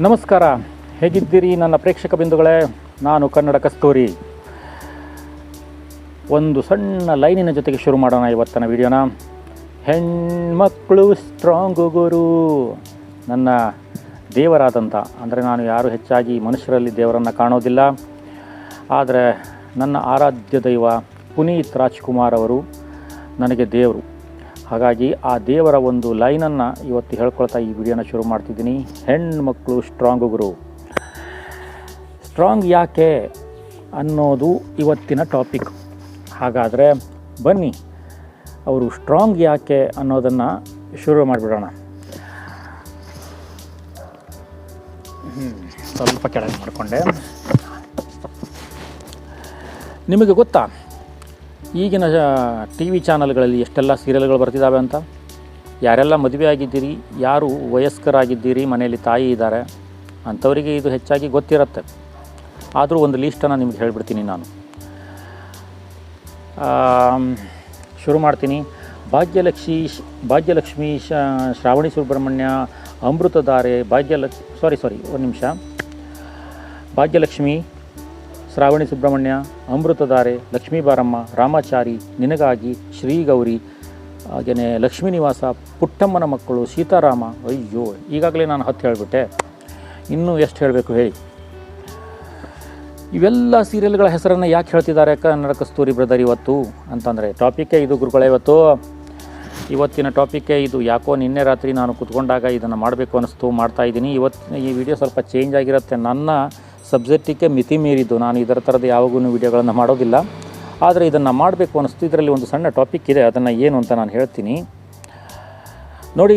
ನಮಸ್ಕಾರ. ಹೇಗಿದ್ದೀರಿ ನನ್ನ ಪ್ರೇಕ್ಷಕ ಬಿಂದುಗಳೇ? ನಾನು ಕನ್ನಡ ಕಸ್ತೂರಿ. ಒಂದು ಸಣ್ಣ ಲೈನಿನ ಜೊತೆಗೆ ಶುರು ಮಾಡೋಣ ಇವತ್ತಿನ ವಿಡಿಯೋನ. ಹೆಣ್ಮಕ್ಕಳು ಸ್ಟ್ರಾಂಗು ಗುರು. ನನ್ನ ದೇವರಾದಂಥ ಅಂದರೆ ನಾನು ಯಾರು ಹೆಚ್ಚಾಗಿ ಮನುಷ್ಯರಲ್ಲಿ ದೇವರನ್ನು ಕಾಣೋದಿಲ್ಲ. ಆದರೆ ನನ್ನ ಆರಾಧ್ಯ ದೈವ ಪುನೀತ್ ರಾಜ್ಕುಮಾರ್ ಅವರು ನನಗೆ ದೇವರು. ಹಾಗಾಗಿ ಆ ದೇವರ ಒಂದು ಲೈನನ್ನು ಇವತ್ತು ಹೇಳ್ಕೊಳ್ತಾ ಈ ವಿಡಿಯೋನ ಶುರು ಮಾಡ್ತಿದ್ದೀನಿ. ಹೆಣ್ಮಕ್ಳು ಸ್ಟ್ರಾಂಗ್ ಗುರು. ಸ್ಟ್ರಾಂಗ್ ಯಾಕೆ ಅನ್ನೋದು ಇವತ್ತಿನ ಟಾಪಿಕ್ ಹಾಗಾದರೆ ಬನ್ನಿ, ಅವರು ಸ್ಟ್ರಾಂಗ್ ಯಾಕೆ ಅನ್ನೋದನ್ನು ಶುರು ಮಾಡಿಬಿಡೋಣ. ಸ್ವಲ್ಪ ಕೆಳಗೆ ಮಾಡಿಕೊಂಡೆ. ನಿಮಗೆ ಗೊತ್ತಾ? ಈಗಿನ ಟಿ ವಿ ಚಾನಲ್ಗಳಲ್ಲಿ ಎಷ್ಟೆಲ್ಲ ಸೀರಿಯಲ್ಗಳು ಬರ್ತಿದ್ದಾವೆ ಅಂತ? ಯಾರೆಲ್ಲ ಮದುವೆ ಆಗಿದ್ದೀರಿ, ಯಾರು ವಯಸ್ಕರಾಗಿದ್ದೀರಿ, ಮನೆಯಲ್ಲಿ ತಾಯಿ ಇದ್ದಾರೆ ಅಂಥವರಿಗೆ ಇದು ಹೆಚ್ಚಾಗಿ ಗೊತ್ತಿರುತ್ತೆ. ಆದರೂ ಒಂದು ಲೀಸ್ಟನ್ನು ನಿಮ್ಗೆ ಹೇಳಿಬಿಡ್ತೀನಿ ನಾನು. ಶುರು ಮಾಡ್ತೀನಿ. ಭಾಗ್ಯಲಕ್ಷ್ಮಿ ಭಾಗ್ಯಲಕ್ಷ್ಮಿ ಶ್ರಾವಣಿ ಸುಬ್ರಹ್ಮಣ್ಯ ಅಮೃತಧಾರೆ ಭಾಗ್ಯಲಕ್ಷ್ಮಿ ಸಾರಿ ಸಾರಿ ಒಂದು ನಿಮಿಷ. ಭಾಗ್ಯಲಕ್ಷ್ಮಿ ಶ್ರಾವಣಿ ಸುಬ್ರಹ್ಮಣ್ಯ ಅಮೃತಧಾರೆ ಲಕ್ಷ್ಮೀ ಬಾರಮ್ಮ, ರಾಮಾಚಾರಿ, ನಿನಗಾಗಿ ಶ್ರೀಗೌರಿ ಹಾಗೆಯೇ ಲಕ್ಷ್ಮೀ ನಿವಾಸ, ಪುಟ್ಟಮ್ಮನ ಮಕ್ಕಳು, ಸೀತಾರಾಮ, ಅಯ್ಯೋ, ಈಗಾಗಲೇ ನಾನು ಹತ್ತು ಹೇಳಿಬಿಟ್ಟೆ. ಇನ್ನೂ ಎಷ್ಟು ಹೇಳಬೇಕು ಹೇಳಿ. ಇವೆಲ್ಲ ಸೀರಿಯಲ್ಗಳ ಹೆಸರನ್ನು ಯಾಕೆ ಹೇಳ್ತಿದ್ದಾರೆ ಕನ್ನಡ ಕಸ್ತೂರಿ ಬ್ರದರ್ ಇವತ್ತು? ಅಂತಂದರೆ ಟಾಪಿಕ್ಕೇ ಇದು ಗುರುಗಳೇ ಇವತ್ತು. ಇವತ್ತಿನ ಟಾಪಿಕ್ಕೇ ಇದು ಯಾಕೋ ನಿನ್ನೆ ರಾತ್ರಿ ನಾನು ಕುತ್ಕೊಂಡಾಗ ಇದನ್ನು ಮಾಡಬೇಕು ಅನ್ನಿಸ್ತು ಮಾಡ್ತಾಯಿದ್ದೀನಿ ಇವತ್ತಿನ ಈ ವಿಡಿಯೋ ಸ್ವಲ್ಪ ಚೇಂಜ್ ಆಗಿರುತ್ತೆ. ನನ್ನ ಸಬ್ಜೆಕ್ಟಿಗೆ ಮಿತಿ ಮೀರಿದ್ದು, ನಾನು ಇದರ ಥರದ ಯಾವಾಗೂ ವಿಡಿಯೋಗಳನ್ನು ಮಾಡೋದಿಲ್ಲ. ಆದರೆ ಇದನ್ನು ಮಾಡಬೇಕು ಅನ್ನಿಸ್ತು ಇದರಲ್ಲಿ ಒಂದು ಸಣ್ಣ ಟಾಪಿಕ್ ಇದೆ, ಅದನ್ನು ಏನು ಅಂತ ನಾನು ಹೇಳ್ತೀನಿ. ನೋಡಿ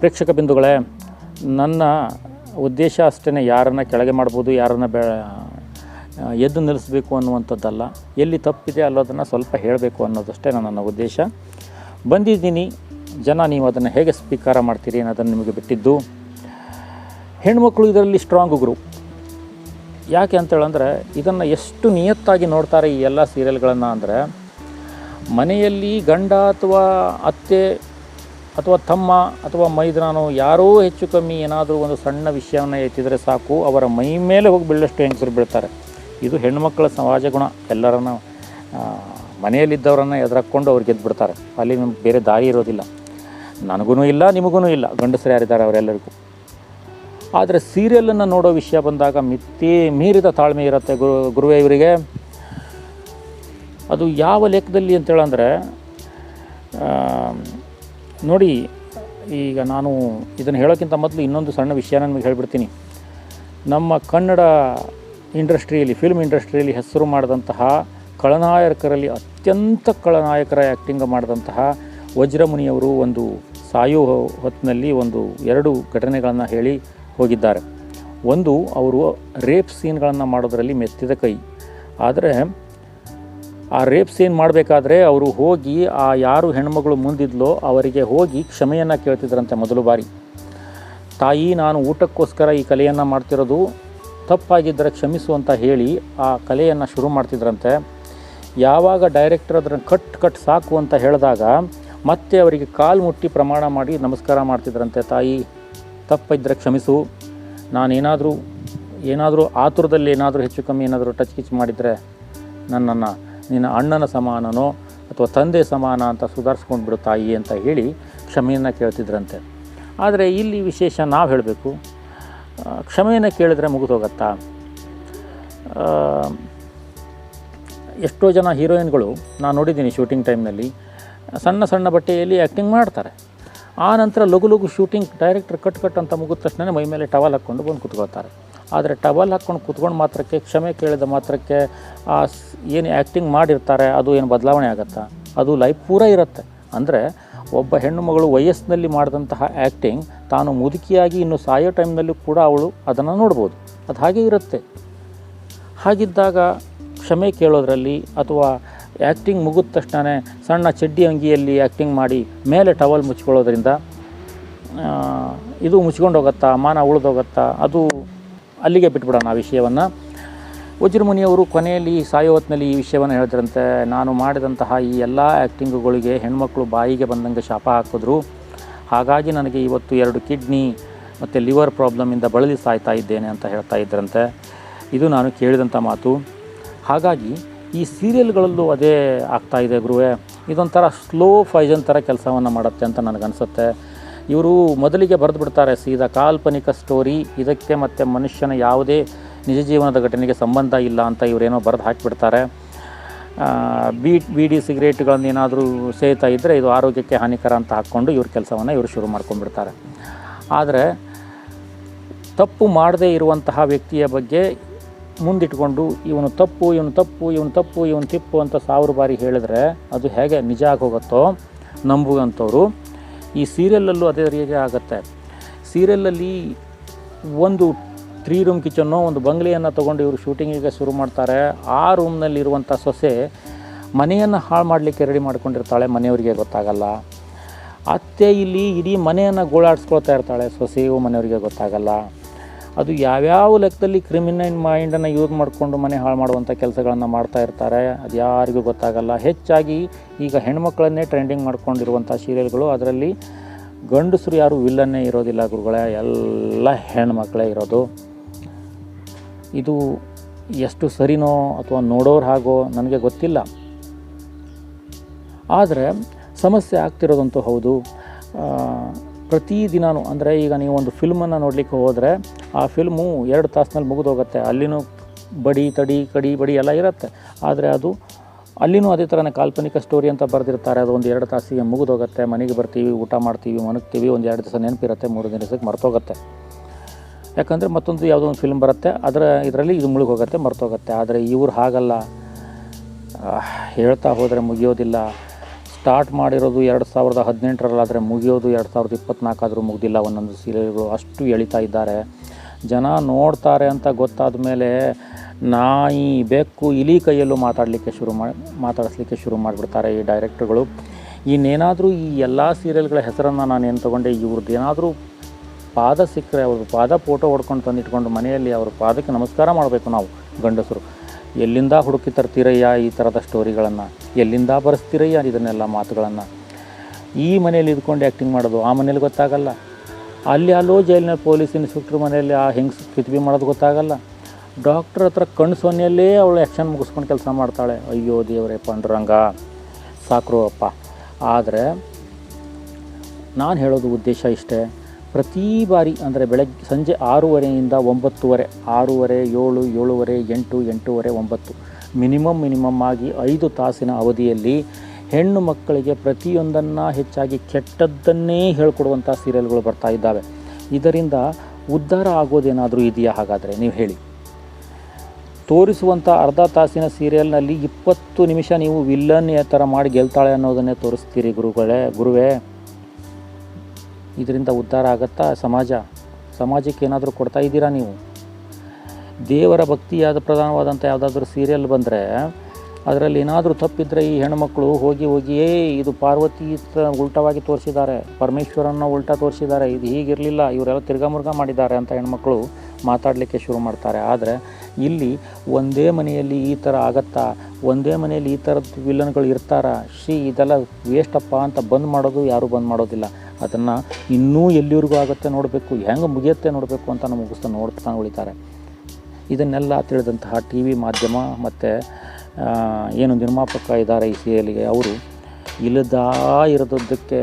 ಪ್ರೇಕ್ಷಕ ಬಿಂದುಗಳೇ, ನನ್ನ ಉದ್ದೇಶ ಅಷ್ಟೇ ಯಾರನ್ನು ಕೆಳಗೆ ಮಾಡ್ಬೋದು, ಯಾರನ್ನು ಬೆ, ಎದ್ದು ನಿಲ್ಲಿಸಬೇಕು ಅನ್ನುವಂಥದ್ದಲ್ಲ. ಎಲ್ಲಿ ತಪ್ಪಿದೆ ಅಲ್ಲೋದನ್ನು ಸ್ವಲ್ಪ ಹೇಳಬೇಕು ಅನ್ನೋದಷ್ಟೇ ನನ್ನ ಉದ್ದೇಶ. ಬಂದಿದ್ದೀನಿ. ಜನ, ನೀವು ಅದನ್ನು ಹೇಗೆ ಸ್ವೀಕಾರ ಮಾಡ್ತೀರಿ ಅನ್ನೋದನ್ನು ನಿಮಗೆ ಬಿಟ್ಟಿದ್ದು. ಹೆಣ್ಮಕ್ಳು ಇದರಲ್ಲಿ ಸ್ಟ್ರಾಂಗ್ ಗ್ರೂಪ್ ಯಾಕೆ ಅಂತೇಳಂದ್ರೆ ಇದನ್ನು ಎಷ್ಟು ನಿಯತ್ತಾಗಿ ನೋಡ್ತಾರೆ ಈ ಎಲ್ಲ ಸೀರಿಯಲ್ಗಳನ್ನು ಅಂದರೆ, ಮನೆಯಲ್ಲಿ ಗಂಡ ಅಥವಾ ಅತ್ತೆ ಅಥವಾ ತಮ್ಮ ಅಥವಾ ಮೈದನಾನು ಯಾರೋ ಹೆಚ್ಚು ಕಮ್ಮಿ ಏನಾದರೂ ಒಂದು ಸಣ್ಣ ವಿಷಯವನ್ನು ಎತ್ತಿದರೆ ಸಾಕು, ಅವರ ಮೈ ಮೇಲೆ ಹೋಗಿ ಬೀಳಷ್ಟು ಹೆಂಗಸರು ಬೀಳ್ತಾರೆ. ಇದು ಹೆಣ್ಣುಮಕ್ಕಳ ಸಮಾಜ ಗುಣ. ಎಲ್ಲರನ್ನು ಮನೆಯಲ್ಲಿದ್ದವರನ್ನು ಎದುರಾಕ್ಕೊಂಡು ಅವ್ರು ಗೆದ್ದು ಬಿಡ್ತಾರೆ ಅಲ್ಲಿ ಬೇರೆ ದಾರಿ ಇರೋದಿಲ್ಲ. ನನಗೂ ಇಲ್ಲ ನಿಮಗೂ ಇಲ್ಲ. ಗಂಡಸರು ಯಾರಿದ್ದಾರೆ ಅವರೆಲ್ಲರಿಗೂ. ಆದರೆ ಸೀರಿಯಲನ್ನು ನೋಡೋ ವಿಷಯ ಬಂದಾಗ ಮಿತಿ ಮೀರಿದ ತಾಳ್ಮೆ ಇರುತ್ತೆ ಗುರು ಇವರಿಗೆ. ಅದು ಯಾವ ಲೆಕ್ಕದಲ್ಲಿ ಅಂತೇಳಂದರೆ ನೋಡಿ, ಈಗ ನಾನು ಇದನ್ನು ಹೇಳೋಕ್ಕಿಂತ ಮೊದಲು ಇನ್ನೊಂದು ಸಣ್ಣ ವಿಷಯನ ನಿಮಗೆ ಹೇಳಿಬಿಡ್ತೀನಿ. ನಮ್ಮ ಕನ್ನಡ ಇಂಡಸ್ಟ್ರಿಯಲ್ಲಿ ಫಿಲ್ಮ್ ಇಂಡಸ್ಟ್ರಿಯಲ್ಲಿ ಹೆಸರು ಮಾಡಿದಂತಹ ಖಳನಾಯಕರಲ್ಲಿ ಅತ್ಯಂತ ಖಳನಾಯಕರ ಆ್ಯಕ್ಟಿಂಗ್ ಮಾಡಿದಂತಹ ವಜ್ರಮುನಿಯವರು ಒಂದು ಸಾಯೋ ಹೊತ್ತಿನಲ್ಲಿ ಒಂದು ಎರಡು ಘಟನೆಗಳನ್ನು ಹೇಳಿ ಹೋಗಿದ್ದಾರೆ. ಒಂದು, ಅವರು ರೇಪ್ ಸೀನ್ಗಳನ್ನು ಮಾಡೋದರಲ್ಲಿ ಮೆತ್ತಿದ ಕೈ. ಆದರೆ, ಆ ರೇಪ್ ಸೀನ್ ಮಾಡಬೇಕಾದ್ರೆ ಅವರು ಹೋಗಿ ಆ ಯಾರು ಹೆಣ್ಮಗಳು ಮುಂದಿದ್ಲೋ ಅವರಿಗೆ ಹೋಗಿ ಕ್ಷಮೆಯನ್ನು ಕೇಳ್ತಿದ್ರಂತೆ ಮೊದಲು ಬಾರಿ. ತಾಯಿ, ನಾನು ಊಟಕ್ಕೋಸ್ಕರ ಈ ಕಲೆಯನ್ನು ಮಾಡ್ತಿರೋದು, ತಪ್ಪಾಗಿದ್ದರೆ ಕ್ಷಮಿಸು ಅಂತ ಹೇಳಿ ಆ ಕಲೆಯನ್ನು ಶುರು ಮಾಡ್ತಿದ್ರಂತೆ. ಯಾವಾಗ ಡೈರೆಕ್ಟರ್ ಅದನ್ನು ಕಟ್ ಕಟ್ ಸಾಕು ಅಂತ ಹೇಳಿದಾಗ ಮತ್ತೆ ಅವರಿಗೆ ಕಾಲು ಮುಟ್ಟಿ ಪ್ರಮಾಣ ಮಾಡಿ ನಮಸ್ಕಾರ ಮಾಡ್ತಿದ್ರಂತೆ ತಾಯಿ. ತಪ್ಪಿದ್ದರೆ ಕ್ಷಮಿಸು. ನಾನೇನಾದರೂ, ಏನಾದರೂ ಆತುರದಲ್ಲಿ ಏನಾದರೂ ಹೆಚ್ಚು ಕಮ್ಮಿ ಏನಾದರೂ ಟಚ್ ಕಿಚ್ ಮಾಡಿದರೆ ನನ್ನನ್ನು, ನಿನ್ನ ಅಣ್ಣನ ಸಮಾನನೋ ಅಥವಾ ತಂದೆ ಸಮಾನ ಅಂತ ಸುಧಾರಿಸ್ಕೊಂಡು ಬಿಡು ತಾಯಿ ಅಂತ ಹೇಳಿ ಕ್ಷಮೆಯನ್ನು ಕೇಳ್ತಿದ್ರಂತೆ. ಆದರೆ ಇಲ್ಲಿ ವಿಶೇಷ ನಾವು ಹೇಳಬೇಕು. ಕ್ಷಮೆಯನ್ನು ಕೇಳಿದ್ರೆ ಮುಗಿದೋಗತ್ತಾ ಹೋಗುತ್ತಾ? ಎಷ್ಟೋ ಜನ ಹೀರೋಯಿನ್ಗಳು ನಾನು ನೋಡಿದ್ದೀನಿ ಶೂಟಿಂಗ್ ಟೈಮ್ನಲ್ಲಿ ಸಣ್ಣ ಸಣ್ಣ ಬಟ್ಟೆಯಲ್ಲಿ ಆ್ಯಕ್ಟಿಂಗ್ ಮಾಡ್ತಾರೆ. ಆ ನಂತರ ಲಘು ಲಘು ಶೂಟಿಂಗ್, ಡೈರೆಕ್ಟರ್ ಕಟ್ ಕಟ್ ಅಂತ ಮುಗಿದ ತಕ್ಷಣ ಮೈ ಮೇಲೆ ಟವಲ್ ಹಾಕ್ಕೊಂಡು ಬಂದು ಕುತ್ಕೋತಾರೆ ಆದರೆ ಟವಲ್ ಹಾಕ್ಕೊಂಡು ಕುತ್ಕೊಂಡು ಮಾತ್ರಕ್ಕೆ, ಕ್ಷಮೆ ಕೇಳಿದ ಮಾತ್ರಕ್ಕೆ, ಆ ಏನು ಆ್ಯಕ್ಟಿಂಗ್ ಮಾಡಿರ್ತಾರೆ, ಅದು ಏನು ಬದಲಾವಣೆ ಆಗುತ್ತಾ? ಅದು ಲೈಫ್ ಪೂರ ಇರುತ್ತೆ. ಅಂದರೆ ಒಬ್ಬ ಹೆಣ್ಣು ಮಗಳು ವಯಸ್ಸಿನಲ್ಲಿ ಮಾಡಿದಂತಹ ಆ್ಯಕ್ಟಿಂಗ್ ತಾನು ಮುದುಕಿಯಾಗಿ ಇನ್ನು ಸಾಯೋ ಟೈಮ್ನಲ್ಲೂ ಕೂಡ ಅವಳು ಅದನ್ನು ನೋಡ್ಬೋದು. ಅದು ಹಾಗೆ ಇರುತ್ತೆ. ಹಾಗಿದ್ದಾಗ ಕ್ಷಮೆ ಕೇಳೋದ್ರಲ್ಲಿ ಅಥವಾ ಆ್ಯಕ್ಟಿಂಗ್ ಮುಗಿದ ತಕ್ಷಣ ಸಣ್ಣ ಚಡ್ಡಿ ಅಂಗಿಯಲ್ಲಿ ಆ್ಯಕ್ಟಿಂಗ್ ಮಾಡಿ ಮೇಲೆ ಟವಲ್ ಮುಚ್ಕೊಳ್ಳೋದ್ರಿಂದ ಇದು ಮುಚ್ಕೊಂಡು ಹೋಗುತ್ತಾ, ಮಾನ ಉಳಿದೋಗತ್ತಾ ಅದು ಅಲ್ಲಿಗೆ ಬಿಟ್ಬಿಡೋಣ ಆ ವಿಷಯವನ್ನು. ವಜ್ರಮುನಿಯವರು ಕೊನೆಯಲ್ಲಿ ಸಾಯೋ ಹೊತ್ತಿನಲ್ಲಿ ಈ ವಿಷಯವನ್ನು ಹೇಳಿದ್ರಂತೆ, ನಾನು ಮಾಡಿದಂತಹ ಈ ಎಲ್ಲ ಆ್ಯಕ್ಟಿಂಗುಗಳಿಗೆ ಹೆಣ್ಮಕ್ಳು ಬಾಯಿಗೆ ಬಂದಂಗೆ ಶಾಪ ಹಾಕಿದ್ರು. ಹಾಗಾಗಿ ನನಗೆ ಇವತ್ತು ಎರಡು ಕಿಡ್ನಿ ಮತ್ತು ಲಿವರ್ ಪ್ರಾಬ್ಲಮಿಂದ ಬಳಲಿ ಸಾಯ್ತಾ ಇದ್ದೇನೆ ಅಂತ ಹೇಳ್ತಾ ಇದ್ರಂತೆ. ಇದು ನಾನು ಕೇಳಿದಂಥ ಮಾತು. ಹಾಗಾಗಿ ಈ ಸೀರಿಯಲ್ಗಳಲ್ಲೂ ಅದೇ ಆಗ್ತಾ ಇದೆ ಗುರುವೆ. ಇದೊಂಥರ ಸ್ಲೋ ಫೈಜನ್ ಥರ ಕೆಲಸವನ್ನು ಮಾಡುತ್ತೆ ಅಂತ ನನಗನ್ಸುತ್ತೆ. ಇವರು ಮೊದಲಿಗೆ ಬರೆದು ಬಿಡ್ತಾರೆ ಸೀದಾ ಕಾಲ್ಪನಿಕ ಸ್ಟೋರಿ ಇದಕ್ಕೆ ಮತ್ತು ಮನುಷ್ಯನ ಯಾವುದೇ ನಿಜ ಜೀವನದ ಘಟನೆಗೆ ಸಂಬಂಧ ಇಲ್ಲ ಅಂತ ಇವರೇನೋ ಬರೆದು ಹಾಕಿಬಿಡ್ತಾರೆ. ಬಿ, ಬೀಡಿ ಸಿಗರೇಟ್ಗಳನ್ನು ಏನಾದರೂ ಸೇತಾ ಇದ್ದರೆ ಇದು ಆರೋಗ್ಯಕ್ಕೆ ಹಾನಿಕರ ಅಂತ ಹಾಕ್ಕೊಂಡು ಇವ್ರ ಕೆಲಸವನ್ನು ಇವರು ಶುರು ಮಾಡ್ಕೊಂಡ್ಬಿಡ್ತಾರೆ. ಆದರೆ ತಪ್ಪು ಮಾಡದೇ ಇರುವಂತಹ ವ್ಯಕ್ತಿಯ ಬಗ್ಗೆ ಮುಂದಿಟ್ಕೊಂಡು ಇವನು ತಪ್ಪು ಇವನು ತಪ್ಪು ಇವನು ತಪ್ಪು, ಇವನು ತಿಪ್ಪು ಅಂತ ಸಾವಿರ ಬಾರಿ ಹೇಳಿದ್ರೆ ಅದು ಹೇಗೆ ನಿಜ ಆಗೋಗುತ್ತೋ ನಂಬುವಂಥವ್ರು. ಈ ಸೀರಿಯಲಲ್ಲೂ ಅದೇ ರೀತಿ ಆಗುತ್ತೆ. ಸೀರಿಯಲಲ್ಲಿ ಒಂದು ತ್ರೀ ರೂಮ್ ಕಿಚನ್ನು ಒಂದು ಬಂಗ್ಲೆಯನ್ನು ತೊಗೊಂಡು ಇವರು ಶೂಟಿಂಗಿಗೆ ಶುರು ಮಾಡ್ತಾರೆ. ಆ ರೂಮ್ನಲ್ಲಿರುವಂಥ ಸೊಸೆ ಮನೆಯನ್ನು ಹಾಳು ಮಾಡಲಿಕ್ಕೆ ರೆಡಿ ಮಾಡ್ಕೊಂಡಿರ್ತಾಳೆ, ಮನೆಯವರಿಗೆ ಗೊತ್ತಾಗಲ್ಲ. ಅತ್ತೆ ಇಲ್ಲಿ ಇಡೀ ಮನೆಯನ್ನು ಗೋಳಾಡಿಸ್ಕೊಳ್ತಾ ಇರ್ತಾಳೆ, ಸೊಸೆಯು ಮನೆಯವರಿಗೆ ಗೊತ್ತಾಗಲ್ಲ. ಅದು ಯಾವ್ಯಾವ ಲೆಕ್ಕದಲ್ಲಿ ಕ್ರಿಮಿನಲ್ ಮೈಂಡನ್ನು ಯೂಸ್ ಮಾಡಿಕೊಂಡು ಮನೆ ಹಾಳು ಮಾಡುವಂಥ ಕೆಲಸಗಳನ್ನು ಮಾಡ್ತಾ ಇರ್ತಾರೆ, ಅದು ಯಾರಿಗೂ ಗೊತ್ತಾಗಲ್ಲ. ಹೆಚ್ಚಾಗಿ ಈಗ ಹೆಣ್ಮಕ್ಳನ್ನೇ ಟ್ರೆಂಡಿಂಗ್ ಮಾಡ್ಕೊಂಡಿರುವಂಥ ಸೀರಿಯಲ್ಗಳು ಅದರಲ್ಲಿ ಗಂಡಸರು ಯಾರು ವಿಲ್ಲನ್ನೇ ಇರೋದಿಲ್ಲ ಗುರುಗಳೇ, ಎಲ್ಲ ಹೆಣ್ಮಕ್ಳೇ ಇರೋದು. ಇದು ಎಷ್ಟು ಸರಿನೋ ಅಥವಾ ನೋಡೋರು ಹಾಗೋ ನನಗೆ ಗೊತ್ತಿಲ್ಲ. ಆದರೆ ಸಮಸ್ಯೆ ಆಗ್ತಿರೋದಂತೂ ಹೌದು. ಪ್ರತಿದಿನವೂ ಅಂದರೆ ಈಗ ನೀವು ಒಂದು ಫಿಲ್ಮನ್ನು ನೋಡಲಿಕ್ಕೆ ಹೋದರೆ ಆ ಫಿಲ್ಮು ಎರಡು ತಾಸಿನಲ್ಲಿ ಮುಗಿದೋಗುತ್ತೆ. ಅಲ್ಲಿನೂ ಬಡಿ, ತಡಿ, ಕಡಿ, ಬಡಿ ಎಲ್ಲ ಇರುತ್ತೆ. ಆದರೆ ಅದು ಅಲ್ಲಿನೂ ಅದೇ ಥರನೇ ಕಾಲ್ಪನಿಕ ಸ್ಟೋರಿ ಅಂತ ಬರೆದಿರ್ತಾರೆ. ಅದು ಒಂದು ಎರಡು ತಾಸಿಗೆ ಮುಗಿದೋಗುತ್ತೆ. ಮನೆಗೆ ಬರ್ತೀವಿ, ಊಟ ಮಾಡ್ತೀವಿ ಮನಗ್ತೀವಿ ಒಂದು ಎರಡು ದಿವಸ ನೆನಪಿರುತ್ತೆ, ಮೂರು ದಿವಸಕ್ಕೆ ಮರ್ತೋಗುತ್ತೆ. ಯಾಕಂದರೆ ಮತ್ತೊಂದು ಯಾವುದೋ ಒಂದು ಫಿಲ್ಮ್ ಬರುತ್ತೆ. ಅದರ ಇದರಲ್ಲಿ ಇದು ಮುಳುಗೋಗುತ್ತೆ, ಮರ್ತೋಗುತ್ತೆ. ಆದರೆ ಇವ್ರು ಹಾಗಲ್ಲ. ಹೇಳ್ತಾ ಹೋದರೆ ಮುಗಿಯೋದಿಲ್ಲ. ಸ್ಟಾರ್ಟ್ ಮಾಡಿರೋದು ಎರಡು ಸಾವಿರದ ಹದಿನೆಂಟರಲ್ಲಾದರೆ ಮುಗಿಯೋದು, ಎರಡು ಸಾವಿರದ ಇಪ್ಪತ್ನಾಲ್ಕಾದರೂ ಮುಗ್ದಿಲ್ಲ. ಒಂದೊಂದು ಸೀರಿಯಲ್ಗಳು ಅಷ್ಟು ಎಳಿತಾ ಇದ್ದಾರೆ. ಜನ ನೋಡ್ತಾರೆ ಅಂತ ಗೊತ್ತಾದ ಮೇಲೆ ನಾಯಿ ಬೆಕ್ಕು ಇಲಿ ಕೈಯಲ್ಲೂ ಮಾತಾಡಲಿಕ್ಕೆ ಶುರು ಮಾಡಿ ಮಾತಾಡಿಸ್ಲಿಕ್ಕೆ ಶುರು ಮಾಡಿಬಿಡ್ತಾರೆ ಈ ಡೈರೆಕ್ಟ್ರುಗಳು. ಇನ್ನೇನಾದರೂ ಈ ಎಲ್ಲ ಸೀರಿಯಲ್ಗಳ ಹೆಸರನ್ನು ನಾನು ಏನು ತೊಗೊಂಡೆ ಇವ್ರದ್ದು ಏನಾದರೂ ಪಾದ ಸಿಕ್ಕರೆ ಅವ್ರ ಪಾದ ಫೋಟೋ ಹೊಡ್ಕೊಂಡು ತಂದಿಟ್ಕೊಂಡು ಮನೆಯಲ್ಲಿ ಅವ್ರ ಪಾದಕ್ಕೆ ನಮಸ್ಕಾರ ಮಾಡಬೇಕು ನಾವು, ಗಂಡಸರು. ಎಲ್ಲಿಂದ ಹುಡುಕಿ ತರ್ತೀರಯ್ಯ ಈ ಥರದ ಸ್ಟೋರಿಗಳನ್ನು? ಎಲ್ಲಿಂದ ಬರೆಸ್ತೀರಯ್ಯ ಇದನ್ನೆಲ್ಲ ಮಾತುಗಳನ್ನು? ಈ ಮನೆಯಲ್ಲಿ ಇದ್ಕೊಂಡು ಆ್ಯಕ್ಟಿಂಗ್ ಮಾಡೋದು ಆ ಮನೇಲಿ ಗೊತ್ತಾಗಲ್ಲ. ಅಲ್ಲಿ ಅಲ್ಲೋ ಜೈಲಿನ ಪೊಲೀಸ್ ಇನ್ಸ್ಪೆಕ್ಟ್ರ್ ಮನೆಯಲ್ಲಿ ಆ ಹೆಂಗ್ಸ್ ಕಿತ್ಬಿ ಮಾಡೋದು ಗೊತ್ತಾಗಲ್ಲ. ಡಾಕ್ಟ್ರ್ ಹತ್ರ ಕಣ್ಣು ಸೊನ್ನೆಯಲ್ಲೇ ಅವಳು ಆ್ಯಕ್ಷನ್ ಮುಗಿಸ್ಕೊಂಡು ಕೆಲಸ ಮಾಡ್ತಾಳೆ. ಅಯ್ಯೋ ದೇವರೇ ಪಾಂಡುರಂಗ, ಸಾಕ್ರು ಅಪ್ಪ. ಆದರೆ ನಾನು ಹೇಳೋದು ಉದ್ದೇಶ ಇಷ್ಟೇ. ಪ್ರತಿ ಬಾರಿ ಅಂದರೆ ಬೆಳಗ್ಗೆ ಸಂಜೆ ಆರೂವರೆಯಿಂದ ಒಂಬತ್ತುವರೆ, ಆರೂವರೆ, ಏಳು, ಏಳುವರೆ, ಎಂಟು, ಎಂಟೂವರೆ, ಒಂಬತ್ತು. ಮಿನಿಮಮ್ ಮಿನಿಮಮ್ ಆಗಿ ಐದು ತಾಸಿನ ಅವಧಿಯಲ್ಲಿ ಹೆಣ್ಣು ಮಕ್ಕಳಿಗೆ ಪ್ರತಿಯೊಂದನ್ನು ಹೆಚ್ಚಾಗಿ ಕೆಟ್ಟದ್ದನ್ನೇ ಹೇಳ್ಕೊಡುವಂಥ ಸೀರಿಯಲ್ಗಳು ಬರ್ತಾ ಇದ್ದಾವೆ. ಇದರಿಂದ ಉದ್ಧಾರ ಆಗೋದೇನಾದರೂ ಇದೆಯಾ ಹಾಗಾದರೆ? ನೀವು ಹೇಳಿ. ತೋರಿಸುವಂಥ ಅರ್ಧ ತಾಸಿನ ಸೀರಿಯಲ್ನಲ್ಲಿ ಇಪ್ಪತ್ತು ನಿಮಿಷ ನೀವು ವಿಲ್ಲನ್ ಥರ ಮಾಡಿ ಗೆಲ್ತಾಳೆ ಅನ್ನೋದನ್ನೇ ತೋರಿಸ್ತೀರಿ ಗುರುಗಳೇ, ಗುರುವೇ. ಇದರಿಂದ ಉದ್ಧಾರ ಆಗತ್ತಾ ಸಮಾಜ? ಸಮಾಜಕ್ಕೆ ಏನಾದರೂ ಕೊಡ್ತಾ ಇದ್ದೀರಾ ನೀವು? ದೇವರ ಭಕ್ತಿಯಾದ ಪ್ರಧಾನವಾದಂಥ ಯಾವುದಾದ್ರೂ ಸೀರಿಯಲ್ ಬಂದರೆ ಅದರಲ್ಲಿ ಏನಾದರೂ ತಪ್ಪಿದ್ರೆ ಈ ಹೆಣ್ಮಕ್ಳು ಹೋಗಿ ಹೋಗಿ, ಏ, ಇದು ಪಾರ್ವತಿ ಉಲ್ಟವಾಗಿ ತೋರಿಸಿದ್ದಾರೆ, ಪರಮೇಶ್ವರನ್ನ ಉಲ್ಟಾ ತೋರಿಸಿದ್ದಾರೆ, ಇದು ಹೀಗಿರಲಿಲ್ಲ, ಇವರೆಲ್ಲ ತಿರ್ಗಾಮುರ್ಗ ಮಾಡಿದ್ದಾರೆ ಅಂತ ಹೆಣ್ಮಕ್ಳು ಮಾತಾಡಲಿಕ್ಕೆ ಶುರು ಮಾಡ್ತಾರೆ. ಆದರೆ ಇಲ್ಲಿ ಒಂದೇ ಮನೆಯಲ್ಲಿ ಈ ಥರ ಆಗತ್ತಾ? ಒಂದೇ ಮನೆಯಲ್ಲಿ ಈ ಥರದ ವಿಲನ್ಗಳು ಇರ್ತಾರ? ಶ್ರೀ, ಇದೆಲ್ಲ ವೇಸ್ಟಪ್ಪ ಅಂತ ಬಂದ್ ಮಾಡೋದು ಯಾರೂ ಬಂದ್ ಮಾಡೋದಿಲ್ಲ. ಅದನ್ನು ಇನ್ನೂ ಎಲ್ಲಿವರೆಗೂ ಆಗುತ್ತೆ ನೋಡಬೇಕು, ಹೆಂಗೆ ಮುಗಿಯುತ್ತೆ ನೋಡಬೇಕು ಅಂತ ಮುಗಿಸ್ತಾ ನೋಡ್ತಾ ಉಳಿತಾರೆ. ಇದನ್ನೆಲ್ಲ ತಿಳಿದಂತಹ ಟಿ ವಿ ಮಾಧ್ಯಮ ಮತ್ತು ಏನು ನಿರ್ಮಾಪಕ ಇದ್ದಾರೆ ಈ ಸೀರಿಯಲ್ಗೆ ಅವರು. ಇಲ್ಲದ ಇರೋದಕ್ಕೆ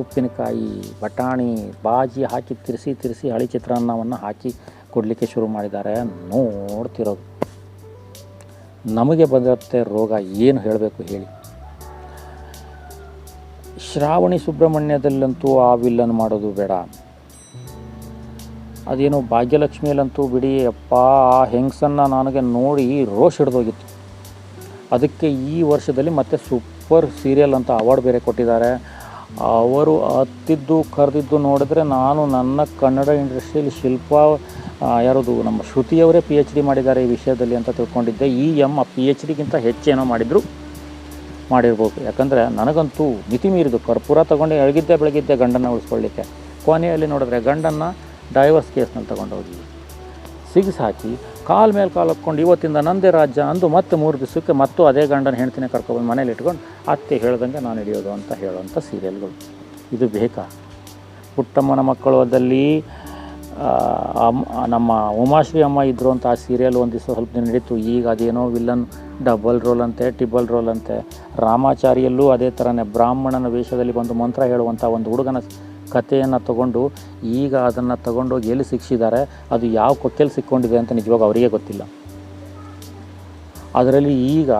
ಉಪ್ಪಿನಕಾಯಿ, ಬಟಾಣಿ, ಬಾಜಿ ಹಾಕಿ ತಿರ್ಸಿ ತಿರ್ಸಿ ಹಳಿ ಚಿತ್ರಾನ್ನವನ್ನು ಹಾಕಿ ಕೊಡಲಿಕ್ಕೆ ಶುರು ಮಾಡಿದ್ದಾರೆ. ನೋಡ್ತಿರೋದು. ನಮಗೆ ಬಂದಿರುತ್ತೆ ರೋಗ, ಏನು ಹೇಳಬೇಕು ಹೇಳಿ. ಶ್ರಾವಣಿ ಸುಬ್ರಹ್ಮಣ್ಯದಲ್ಲಂತೂ ಆ ವಿಲ್ಲನ್ ಮಾಡೋದು ಬೇಡ. ಅದೇನು ಭಾಗ್ಯಲಕ್ಷ್ಮಿಯಲ್ಲಂತೂ ಬಿಡಿ, ಅಪ್ಪ, ಆ ಹೆಂಗಸನ್ನು ನನಗೆ ನೋಡಿ ರೋಷ್ ಹಿಡ್ದೋಗಿತ್ತು. ಅದಕ್ಕೆ ಈ ವರ್ಷದಲ್ಲಿ ಮತ್ತೆ ಸೂಪರ್ ಸೀರಿಯಲ್ ಅಂತ ಅವಾರ್ಡ್ ಬೇರೆ ಕೊಟ್ಟಿದ್ದಾರೆ. ಅವರು ಹತ್ತಿದ್ದು ಕರೆದಿದ್ದು ನೋಡಿದ್ರೆ ನಾನು ನನ್ನ ಕನ್ನಡ ಇಂಡಸ್ಟ್ರಿಯಲ್ಲಿ ಶಿಲ್ಪ ಆ, ಯಾರದು ನಮ್ಮ ಶ್ರುತಿಯವರೇ ಪಿ ಎಚ್ ಡಿ ಮಾಡಿದ್ದಾರೆ ಈ ವಿಷಯದಲ್ಲಿ ಅಂತ ತಿಳ್ಕೊಂಡಿದ್ದೆ. ಈ ಎಂ ಪಿ ಎಚ್ ಡಿಗಿಂತ ಹೆಚ್ಚೇನೋ ಮಾಡಿದ್ರು ಮಾಡಿರ್ಬೋದು. ಯಾಕಂದರೆ ನನಗಂತೂ ಮಿತಿ ಮೀರಿದು ಕರ್ಪೂರ ತೊಗೊಂಡು ಎಳಗಿದ್ದೆ ಬೆಳಗಿದ್ದೆ ಗಂಡನ್ನು ಉಳಿಸ್ಕೊಳ್ಳಿಕ್ಕೆ. ಕೊನೆಯಲ್ಲಿ ನೋಡಿದ್ರೆ ಗಂಡನ್ನು ಡೈವರ್ಸ್ ಕೇಸ್ನಲ್ಲಿ ತೊಗೊಂಡೋಗಿ ಸಿಗಿಸ್ ಹಾಕಿ ಕಾಲ್ ಮೇಲೆ ಕಾಲು ಹಾಕ್ಕೊಂಡು ಇವತ್ತಿಂದ ನಂದೇ ರಾಜ್ಯ ಅಂದು ಮತ್ತೆ ಮೂರು ದಿವಸಕ್ಕೆ ಮತ್ತು ಅದೇ ಗಂಡನ ಹೆಂಡ್ತಿನೇ ಕರ್ಕೊಬಂದು ಮನೇಲಿ ಇಟ್ಕೊಂಡು ಅತ್ತೆ ಹೇಳ್ದಂಗೆ ನಾನು ಹಿಡಿಯೋದು ಅಂತ ಹೇಳುವಂಥ ಸೀರಿಯಲ್ಗಳು. ಇದು ಬೇಕಾ? ಪುಟ್ಟಮ್ಮನ ಮಕ್ಕಳು ಅದಲ್ಲಿ ನಮ್ಮ ಉಮಾಶ್ರೀ ಅಮ್ಮ ಇದ್ದರು ಅಂತ ಆ ಸೀರಿಯಲ್ ಒಂದು ದಿವಸ ಸ್ವಲ್ಪ ದಿನ ನಡೀತು ಈಗ ಅದೇನೋ ವಿಲ್ಲನ್ ಡಬಲ್ ರೋಲ್ ಅಂತೆ, ಟಿಬಲ್ ರೋಲ್ ಅಂತೆ. ರಾಮಾಚಾರಿಯಲ್ಲೂ ಅದೇ ಥರನೇ ಬ್ರಾಹ್ಮಣನ ವೇಷದಲ್ಲಿ ಬಂದು ಮಂತ್ರ ಹೇಳುವಂಥ ಒಂದು ಹುಡುಗನ ಕಥೆಯನ್ನು ತಗೊಂಡು ಈಗ ಅದನ್ನು ತಗೊಂಡೋಗಿ ಎಲ್ಲಿ ಶಿಕ್ಷಿದ್ದಾರೆ ಅದು ಯಾವ ಕೊಕ್ಕೆಲ್ಲಿ ಸಿಕ್ಕೊಂಡಿದೆ ಅಂತ ನಿಜವಾಗ ಅವರಿಗೆ ಗೊತ್ತಿಲ್ಲ. ಅದರಲ್ಲಿ ಈಗ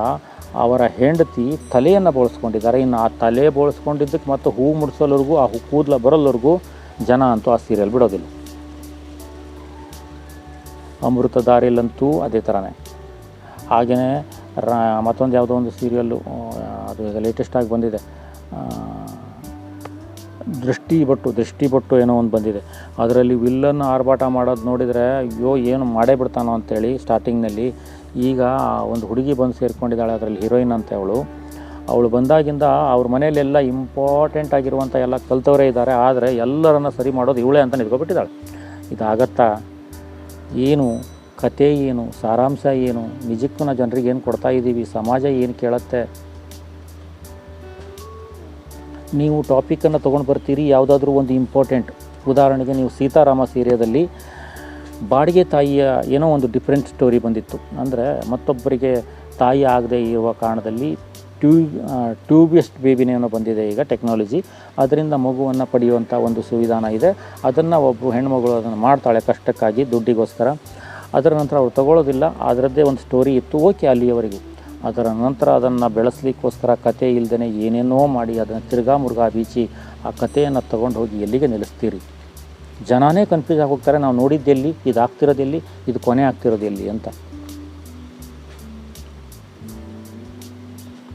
ಅವರ ಹೆಂಡತಿ ತಲೆಯನ್ನು ಬೋಳಿಸ್ಕೊಂಡಿದ್ದಾರೆ. ಇನ್ನು ಆ ತಲೆ ಬೋಳಿಸ್ಕೊಂಡಿದ್ದಕ್ಕೆ ಮತ್ತು ಹೂ ಮುಡಿಸೋಲ್ವರೆಗೂ, ಆ ಹೂ ಕೂದಲ ಬರೋಲ್ವರೆಗೂ ಜನ ಅಂತೂ ಆ ಸೀರಿಯಲ್ ಬಿಡೋದಿಲ್ಲ. ಅಮೃತ ದಾರಿಯಲ್ಲಂತೂ ಅದೇ ಥರನೇ ಹಾಗೆಯೇ ರಾ ಮತ್ತೊಂದು ಯಾವುದೋ ಒಂದು ಸೀರಿಯಲ್ಲು ಅದು ಈಗ ಲೇಟೆಸ್ಟಾಗಿ ಬಂದಿದೆ. ದೃಷ್ಟಿ ಬಟ್ಟು ದೃಷ್ಟಿ ಬಟ್ಟು ಏನೋ ಒಂದು ಬಂದಿದೆ. ಅದರಲ್ಲಿ ವಿಲ್ಲನ್ ಆರ್ಭಾಟ ಮಾಡೋದು ನೋಡಿದರೆ, ಅಯ್ಯೋ, ಏನು ಮಾಡೇ ಬಿಡ್ತಾನೋ ಅಂತೇಳಿ ಸ್ಟಾರ್ಟಿಂಗ್ನಲ್ಲಿ ಈಗ ಒಂದು ಹುಡುಗಿ ಬಂದು ಸೇರಿಕೊಂಡಿದ್ದಾಳೆ, ಅದರಲ್ಲಿ ಹೀರೋಯಿನ್ ಅಂತ ಅವಳು. ಅವಳು ಬಂದಾಗಿಂದ ಅವ್ರ ಮನೆಯಲ್ಲೆಲ್ಲ ಇಂಪಾರ್ಟೆಂಟ್ ಆಗಿರುವಂಥ ಎಲ್ಲ ಕಲ್ತವರೇ ಇದ್ದಾರೆ. ಆದರೆ ಎಲ್ಲರನ್ನ ಸರಿ ಮಾಡೋದು ಇವಳೇ ಅಂತ ನಿಂತ್ಕೊಬಿಟ್ಟಿದ್ದಾಳೆ. ಇದಾಗತ್ತಾ? ಏನು? ಕತೆ ಏನು? ಸಾರಾಂಶ ಏನು? ನಿಜಕ್ಕೂ ನಾವು ಜನರಿಗೆ ಏನು ಕೊಡ್ತಾ ಇದ್ದೀವಿ ಸಮಾಜ ಏನು ಕೇಳುತ್ತೆ? ನೀವು ಟಾಪಿಕನ್ನು ತೊಗೊಂಡು ಬರ್ತೀರಿ, ಯಾವುದಾದ್ರೂ ಒಂದು ಇಂಪಾರ್ಟೆಂಟ್ ಉದಾಹರಣೆಗೆ ನೀವು ಸೀತಾರಾಮ ಸೀರಿಯಾದಲ್ಲಿ ಬಾಡಿಗೆ ತಾಯಿಯ ಏನೋ ಒಂದು ಡಿಫ್ರೆಂಟ್ ಸ್ಟೋರಿ ಬಂದಿತ್ತು. ಅಂದರೆ ಮತ್ತೊಬ್ಬರಿಗೆ ತಾಯಿ ಆಗದೆ ಇರುವ ಕಾರಣದಲ್ಲಿ ಟ್ಯೂಬ್ ಟ್ಯೂಬಿಯಸ್ಟ್ ಬೇಬಿನೇನೋ ಬಂದಿದೆ ಈಗ ಟೆಕ್ನಾಲಜಿ ಅದರಿಂದ ಮಗುವನ್ನು ಪಡೆಯುವಂಥ ಒಂದು ಸುವಿಧಾನ ಇದೆ. ಅದನ್ನು ಒಬ್ಬ ಹೆಣ್ಮಗಳು ಅದನ್ನು ಮಾಡ್ತಾಳೆ ಕಷ್ಟಕ್ಕಾಗಿ ದುಡ್ಡಿಗೋಸ್ಕರ. ಅದರ ನಂತರ ಅವ್ರು ತಗೊಳ್ಳೋದಿಲ್ಲ ಅದರದ್ದೇ ಒಂದು ಸ್ಟೋರಿ ಇತ್ತು. ಓಕೆ ಅಲ್ಲಿಯವರೆಗೂ. ಅದರ ನಂತರ ಅದನ್ನು ಬೆಳೆಸಲಿಕ್ಕೋಸ್ಕರ ಕತೆ ಇಲ್ಲದೇ ಏನೇನೋ ಮಾಡಿ ಅದನ್ನು ತಿರ್ಗಾ ಮುರುಗಾ ಬೀಚಿ ಆ ಕಥೆಯನ್ನು ತಗೊಂಡು ಹೋಗಿ ಎಲ್ಲಿಗೆ ನಿಲ್ಲಿಸ್ತೀರಿ ಜನನೇ ಕನ್ಫ್ಯೂಸ್ ಆಗೋಗ್ತಾರೆ. ನಾವು ನೋಡಿದ್ದೆಲ್ಲಿ ಇದು ಆಗ್ತಿರೋದೆಲ್ಲಿ ಇದು ಕೊನೆ ಆಗ್ತಿರೋದೆಲ್ಲಿ ಅಂತ.